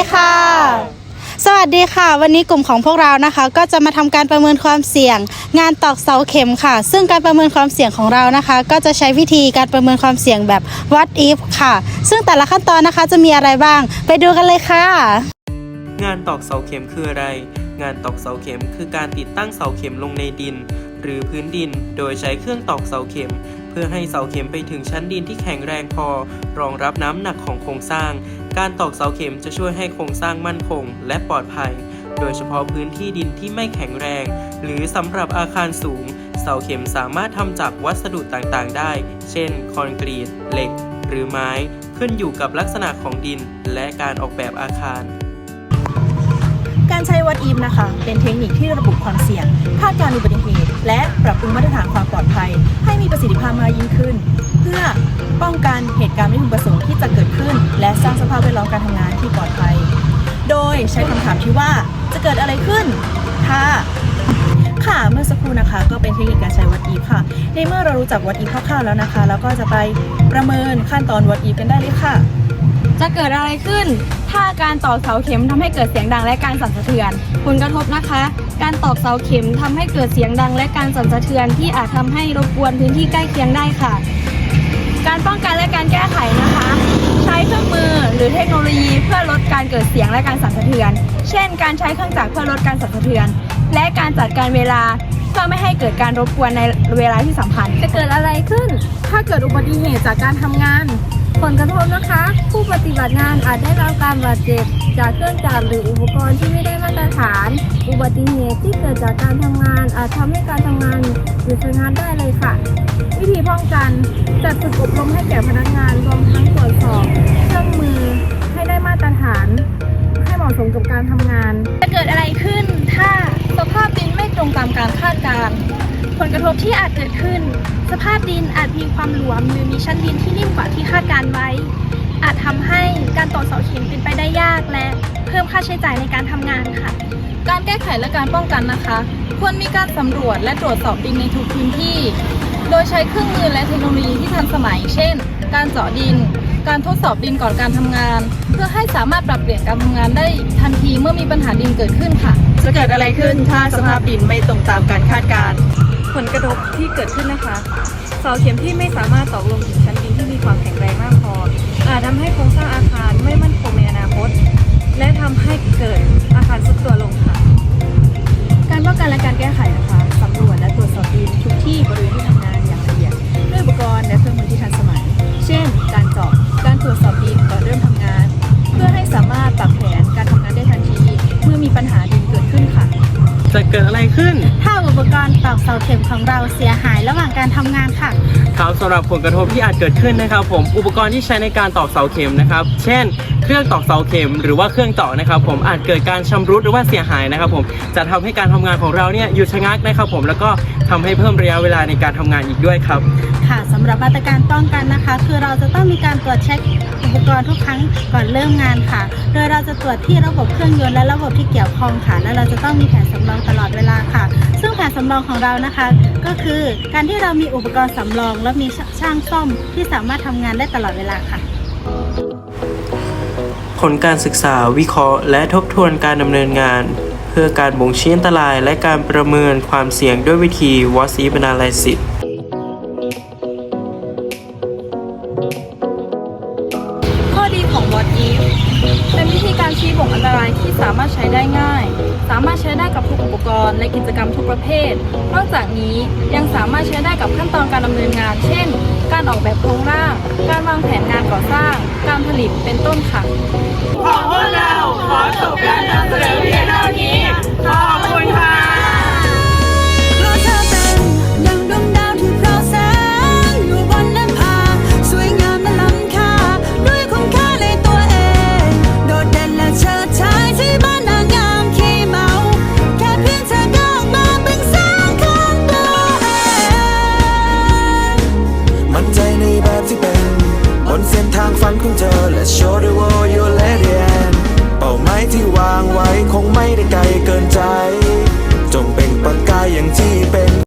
ดีค่ะ สวัสดีค่ะ วันนี้กลุ่มของพวกเรานะคะ ก็จะมาทำการประเมินความเสี่ยง งานตอกเสาเข็มค่ะ ซึ่งการประเมินความเสี่ยงของเรานะคะ ก็จะใช้วิธีการประเมินความเสี่ยงแบบ what if ค่ะ ซึ่งแต่ละขั้นตอนนะคะจะมีอะไรบ้าง ไปดูกันเลยค่ะ งานตอกเสาเข็มคืออะไร งานตอกเสาเข็มคือการติดตั้งเสาเข็มลงในดิน หรือพื้นดิน โดยใช้เครื่องตอกเสาเข็มเพื่อให้เสาเข็มไปถึงชั้นดินที่แข็งแรงพอ รองรับน้ำหนักของโครงสร้าง การตอกเสาเข็มจะช่วยให้โครงสร้างมั่นคงและปลอดภัย โดยเฉพาะพื้นที่ดินที่ไม่แข็งแรง หรือสำหรับอาคารสูง เสาเข็มสามารถทำจากวัสดุต่างๆ ได้ เช่น คอนกรีต เหล็ก หรือไม้ ขึ้นอยู่กับลักษณะของดิน และการออกแบบอาคารการใช้วัดอีฟนะคะ เป็นเทคนิคที่ระบุความเสี่ยงคาดการณ์อุบัติเหตุ และปรับปรุงมาตรฐานความปลอดภัย ให้มีประสิทธิภาพมากยิ่งขึ้น เพื่อป้องกันเหตุการณ์ไม่พึงประสงค์ที่จะเกิดขึ้น และสร้างสภาพแวดล้อมการทำงานที่ปลอดภัย โดยใช้คำถามที่ว่าจะเกิดอะไรขึ้นถ้าค่ะเมื่อสักครู่นะคะ ก็เป็นเทคนิคการใช้วัดอีฟค่ะในเมื่อเรารู้จักวัดอีฟคร่าวๆแล้วนะคะ แล้วก็จะไปประเมินขั้นตอนวัดอีฟกันได้เลยค่ะ จะเกิดอะไรขึ้น ถ้าการตอกเสาเข็มทำให้เกิดเสียงดังและการสั่นสะเทือน ผลกระทบนะคะ การตอกเสาเข็มทำให้เกิดเสียงดังและการสั่นสะเทือนที่อาจทำให้รบกวนพื้นที่ใกล้เคียงได้ค่ะ การป้องกันและการแก้ไขนะคะ ใช้เครื่องมือหรือเทคโนโลยีเพื่อลดการเกิดเสียงและการสั่นสะเทือน เช่น การใช้เครื่องจักรเพื่อลดการสั่นสะเทือน และการจัดการเวลาเพื่อไม่ให้เกิดการรบกวนในเวลาที่สำคัญจะเกิดอะไรขึ้น ถ้าเกิดอุบัติเหตุจากการทำงาน ผลกระทบนะคะ ผู้ปฏิบัติงานอาจได้รับการบาดเจ็บ จากเครื่องจักรหรืออุปกรณ์ที่ไม่ได้มาตรฐาน อุบัติเหตุที่เกิดจากการทำงาน อาจทำให้การทำงานหยุดงักได้เลยค่ะ วิธีป้องกันจัดฝึกอบรมให้แก่พนักงานรวมทั้งตรวจสอบเครื่องมือให้ได้มาตรฐาน ให้เหมาะสมกับการทำงาน จะเกิดอะไรขึ้นถ้าสภาพดินไม่ตรงตามการคาดการณ์ ผลกระทบที่อาจเกิดขึ้น สภาพดินอาจมีความหลวม หรือมีชั้นดินที่นิ่มกว่าที่คาดการณ์ไว้ อาจทำให้การต่อเสาเข็มเป็นไปได้ยากและเพิ่มค่าใช้จ่ายในการทำงานค่ะ การแก้ไขและการป้องกันนะคะ ควรมีการสำรวจและตรวจสอบดินในทุกพื้นที่ โดยใช้เครื่องมือและเทคโนโลยีที่ทันสมัย เช่น การเจาะดิน การทดสอบดินก่อนการทำงาน เพื่อให้สามารถปรับเปลี่ยนการทำงานได้ทันทีเมื่อมีปัญหาดินเกิดขึ้นค่ะ จะเกิดอะไรขึ้นถ้าสภาพดินไม่ตรงตามการคาดการณ์ผลกระ ที่เกิดขึ้นนะคะเสาเข็มที่ไม่สามารถตอกลงถึงชั้นดินที่มีความแข็งแรงมากพออาจทำให้โครงสร้างอาคารไม่มั่นคงในอนาคต และทำให้เกิด จะเกิดอะไรขึ้น ถ้าอุปกรณ์ตอกเสาเข็มของเราเสียหายระหว่างการทำงานค่ะ ครับสำหรับผลกระทบที่อาจเกิดขึ้นนะครับ ผมอุปกรณ์ที่ใช้ในการตอกเสาเข็มนะครับ เช่นเครื่องตอกเสาเข็มหรือว่าเครื่องเจาะนะครับผมอาจเกิดการชำรุดหรือว่าเสียหายนะครับผมจะทำให้การทำงานของเราเนี่ยหยุดชะงักนะครับผมแล้วก็ทำให้เพิ่มระยะเวลาในการทำงานอีกด้วยครับ ค่ะสำหรับมาตรการป้องกันนะคะ คือเราจะต้องมีการตรวจเช็คอุปกรณ์ทุกครั้งก่อนเริ่มงานค่ะ โดยเราจะตรวจที่ระบบเครื่องยนต์และระบบที่เกี่ยวข้องค่ะ และเราจะต้องมีแผนสำรองตลอดเวลาค่ะ ซึ่งแผนสำรองของเรานะคะ ก็คือการที่เรามีอุปกรณ์สำรอง และมีช่างซ่อมที่สามารถทำงานได้ตลอดเวลาค่ะ ผลการศึกษาวิเคราะห์ และทบทวนการดำเนินงาน เพื่อการบ่งชี้อันตราย และการประเมินความเสี่ยงด้วยวิธี What if analysis ข้อดีของ What If เป็นวิธีการชี้บ่งอันตรายที่สามารถใช้ได้ง่าย สามารถใช้ได้กับทุกอุปกรณ์และกิจกรรมทุกประเภท นอกจากนี้ยังสามารถใช้ได้กับขั้นตอนการดำเนินงาน เช่น การออกแบบโครงร่าง การวางแผนงานก่อสร้าง การผลิตเป็นต้นค่ะ ของพวกเราขอจบการนำเสนอ ฝันของเธอ Let's show the world